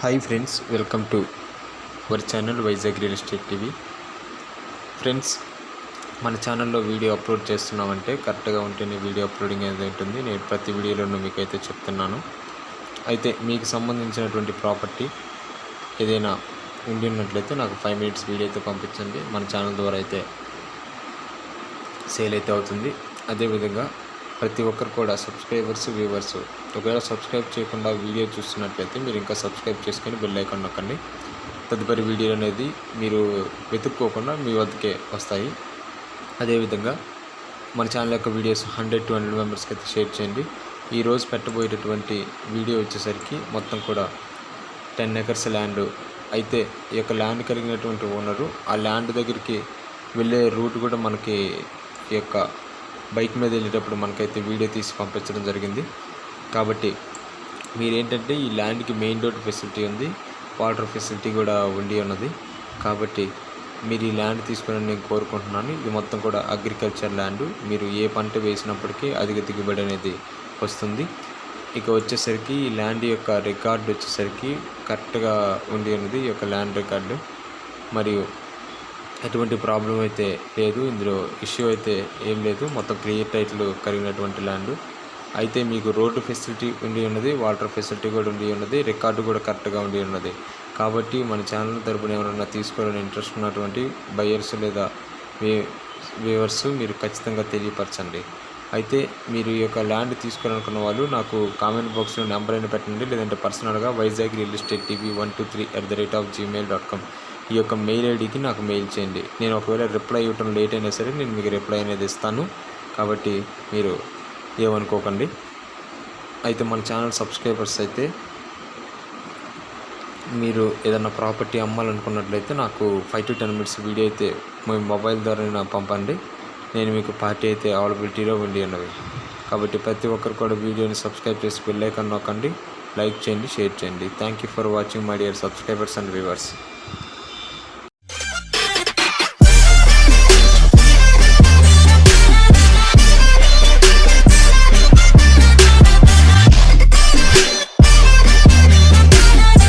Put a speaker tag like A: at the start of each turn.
A: Hi friends welcome to our channel Vizag real estate TV friends మన ఛానల్లో video upload చేస్తున్నామంటే కరెక్ట్గా ఉంటేనే వీడియో అప్లోడింగ్ అనేది ఉంటుంది. నేను ప్రతి వీడియోలోనూ మీకైతే చెప్తున్నాను. అయితే మీకు సంబంధించినటువంటి ప్రాపర్టీ ఏదైనా ఉండి ఉన్నట్లయితే నాకు ఫైవ్ మినిట్స్ వీడియో అయితే పంపించండి. మన ఛానల్ ద్వారా అయితే సేల్ అయితే అవుతుంది. అదేవిధంగా ప్రతి ఒక్కరు కూడా సబ్స్క్రైబర్స్ వ్యూవర్స్ ఒకవేళ సబ్స్క్రైబ్ చేయకుండా వీడియో చూస్తున్నట్లయితే మీరు ఇంకా సబ్స్క్రైబ్ చేసుకొని బెల్ ఐకాన్ నొక్కండి. తదుపరి వీడియో అనేది మీరు వెతుక్కోకుండా మీ వద్దకే వస్తాయి. అదేవిధంగా మన ఛానల్ యొక్క వీడియోస్ హండ్రెడ్ టు హండ్రెడ్ మెంబర్స్కి అయితే షేర్ చేయండి. ఈరోజు పెట్టబోయేటటువంటి వీడియో వచ్చేసరికి మొత్తం కూడా టెన్ ఎకర్స్ ల్యాండ్. అయితే ఈ యొక్క ల్యాండ్ కలిగినటువంటి ఓనరు ఆ ల్యాండ్ దగ్గరికి వెళ్ళే రూట్ కూడా మనకి ఈ యొక్క బైక్ మీద వెళ్ళేటప్పుడు మనకైతే వీడియో తీసి పంపించడం జరిగింది. కాబట్టి మీరేంటంటే ఈ ల్యాండ్కి మెయిన్ రోడ్ ఫెసిలిటీ ఉంది వాటర్ ఫెసిలిటీ కూడా ఉండి ఉన్నది. కాబట్టి మీరు ఈ ల్యాండ్ తీసుకుని నేను కోరుకుంటున్నాను. ఇది మొత్తం కూడా అగ్రికల్చర్ ల్యాండ్. మీరు ఏ పంట వేసినప్పటికీ అధిక దిగుబడి అనేది వస్తుంది. ఇక వచ్చేసరికి ఈ ల్యాండ్ యొక్క రికార్డు వచ్చేసరికి కరెక్ట్గా ఉండి ఉన్నది ఈ యొక్క ల్యాండ్ రికార్డు. మరియు ఎటువంటి ప్రాబ్లం అయితే లేదు. ఇందులో ఇష్యూ అయితే ఏం లేదు. మొత్తం క్లియర్ టైటిల్ కలిగినటువంటి ల్యాండ్ అయితే మీకు రోడ్డు ఫెసిలిటీ ఉండి ఉన్నది వాటర్ ఫెసిలిటీ కూడా ఉండి ఉన్నది రికార్డు కూడా కరెక్ట్గా ఉండి ఉన్నది. కాబట్టి మన ఛానల్ తరపున ఎవరైనా తీసుకోవాలని ఇంట్రెస్ట్ ఉన్నటువంటి బయర్స్ లేదా వే వ్యూవర్స్ మీరు ఖచ్చితంగా తెలియపరచండి. అయితే మీరు ఈ యొక్క ల్యాండ్ తీసుకోవాలనుకున్న వాళ్ళు నాకు కామెంట్ బాక్స్లో నెంబర్ అయినా పెట్టండి. లేదంటే పర్సనల్గా Vizag real estate TV one two three at the rate of Gmail dot com ఈ యొక్క మెయిల్ ఐడికి నాకు మెయిల్ చేయండి. నేను ఒకవేళ రిప్లై ఇవ్వటం లేట్ అయినా సరే నేను మీకు రిప్లై అనేది ఇస్తాను. కాబట్టి మీరు ఏమనుకోకండి. అయితే మన ఛానల్ సబ్స్క్రైబర్స్ అయితే మీరు ఏదైనా ప్రాపర్టీ అమ్మాలనుకున్నట్లయితే నాకు five to ten minutes video అయితే మీ మొబైల్ ద్వారా పంపండి. నేను మీకు పార్టీ అయితే అవైలబిలిటీలో ఉండి ఉన్నవి కాబట్టి ప్రతి ఒక్కరు కూడా వీడియోని సబ్స్క్రైబ్ చేసి బెల్లైకన్ నొక్కండి. లైక్ చేయండి షేర్ చేయండి. Thank you for watching my dear subscribers and viewers